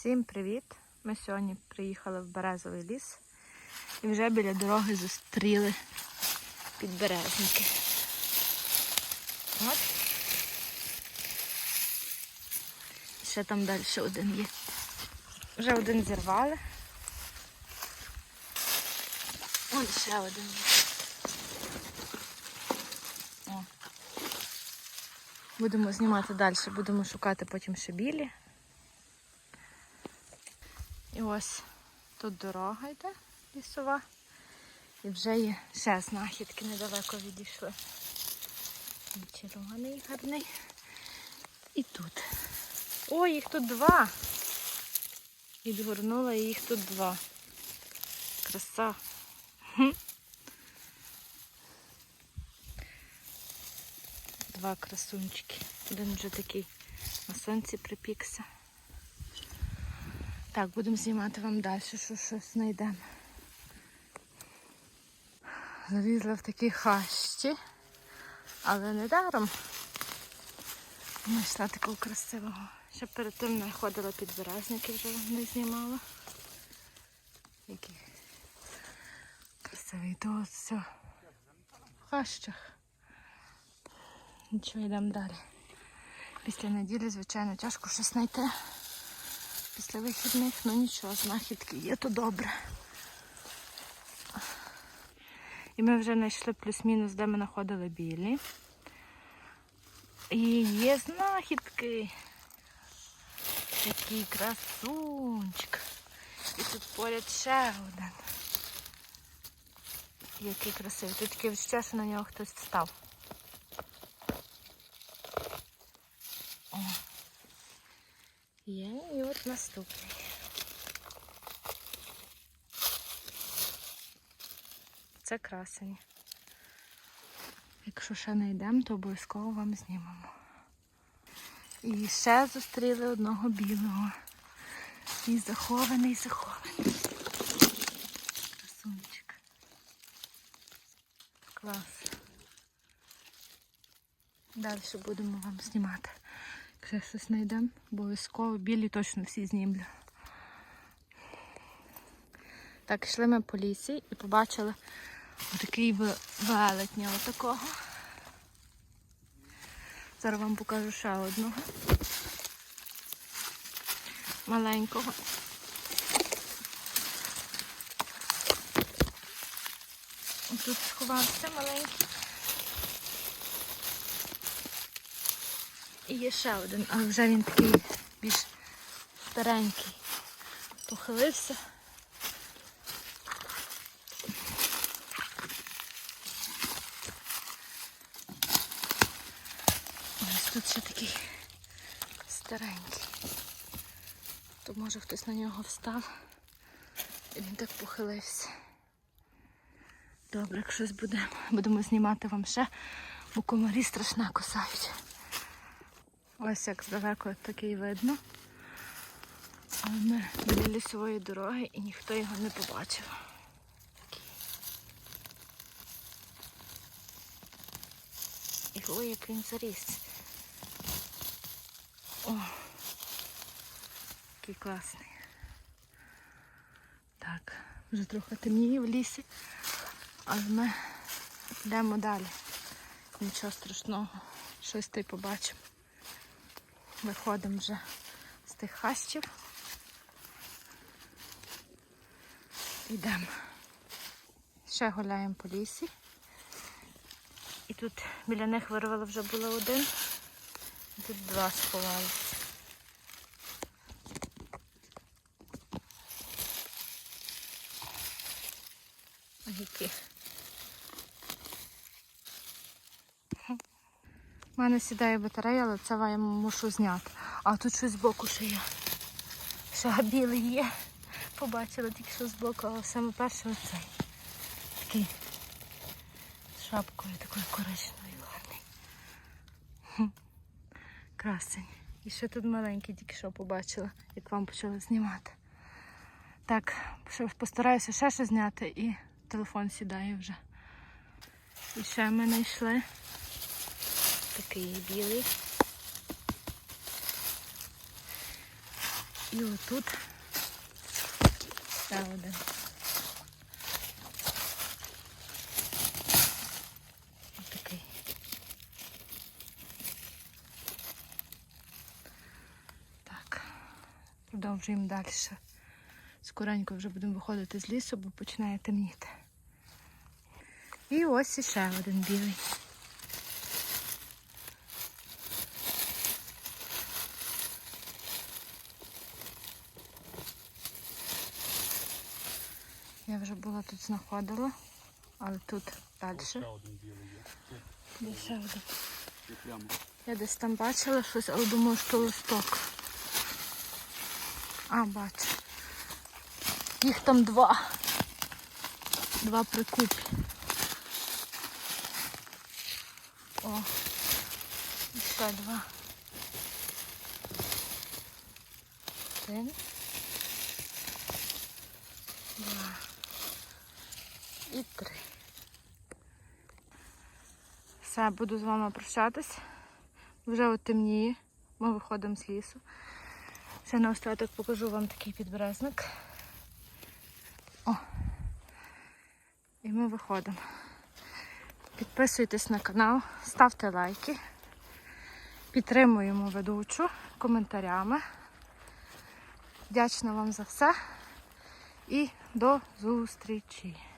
Всім привіт! Ми сьогодні приїхали в Березовий ліс і вже біля дороги зустріли підберезники. От. Ще там далі один є. Вже один зірвали. Вон ще один є. Будемо знімати далі, будемо шукати потім ще білі. І ось тут дорога йде лісова. І вже є ще знахідки недалеко відійшли. Червоний гарний. І тут. Ой, їх тут два. Відгорнула їх тут два. Краса. Два красунчики. Один вже такий на сонці припікся. Так, будемо знімати вам далі, що щось знайдемо. Залізла в такі хащі, але не даром. Знайшла такого красивого. Ще перед тим не ходила під виразники, вже не знімала. Який красивий тут все. В хащах. Нічого, йдемо далі. Після неділі, звичайно, тяжко щось знайти після вихідних, ну нічого, знахідки є, то добре. І ми вже знайшли плюс-мінус, де ми знаходили білі. І є знахідки. Такий красунчик. І тут поряд ще один. Який красивий. Тут таке відчуття, на нього хтось встав. О. Є і от наступний. Це красені. Якщо ще не йдемо, то обов'язково вам знімемо. І ще зустріли одного білого. І захований, захований. Красунчик. Клас. Далі будемо вам знімати. Якщо щось знайдемо, обов'язково білі точно всі знімлю. Так, йшли ми по лісі і побачили отакий велетня отакого. Зараз вам покажу ще одного. Маленького. Тут сховався маленький. І є ще один, але вже він такий більш старенький. Похилився. Ось тут ще такий старенький. То може хтось на нього встав. І він так похилився. Добре, як щось буде, будемо знімати вам ще, бо комарі страшно кусають. Ось як здалеку такий видно. Але ми біля лісової дороги і ніхто його не побачив. І ой, як він заріс. О, який класний. Так, вже трохи темніє в лісі, але ми йдемо далі. Нічого страшного, щось ти побачимо. Виходимо вже з тих хащів. Йдемо. Ще гуляємо по лісі. І тут біля них вирвали вже було один. І тут два сховалися. Ось які. У мене сідає батарея, але це я мушу зняти. А тут щось збоку ще є. Ще білий є. Побачила тільки що збоку, але саме перше оцей. Такий з шапкою такою коричневою гарний. Хм. Красень. І ще тут маленький тільки що побачила, як вам почали знімати. Так, постараюся ще щось зняти і телефон сідає вже. І ще ми знайшли такий білий. І отут ще один. Отакий. Так, продовжуємо далі. Скоренько вже будемо виходити з лісу, бо починає темніти. І ось іще один білий. Я вже була тут знаходила, але тут далі. Ще один білий є. Де ще один. Є прямо. Я десь там бачила щось, але думаю, що листок. А, бачу. Їх там два. Два прикупі. О, і ще два. Один. Два. І три. Буду з вами прощатись. Вже от темніє. Ми виходимо з лісу. Ще на остаток покажу вам такий підберезник. О. І ми виходимо. Підписуйтесь на канал, ставте лайки. Підтримуємо ведучу коментарями. Вдячна вам за все і до зустрічі!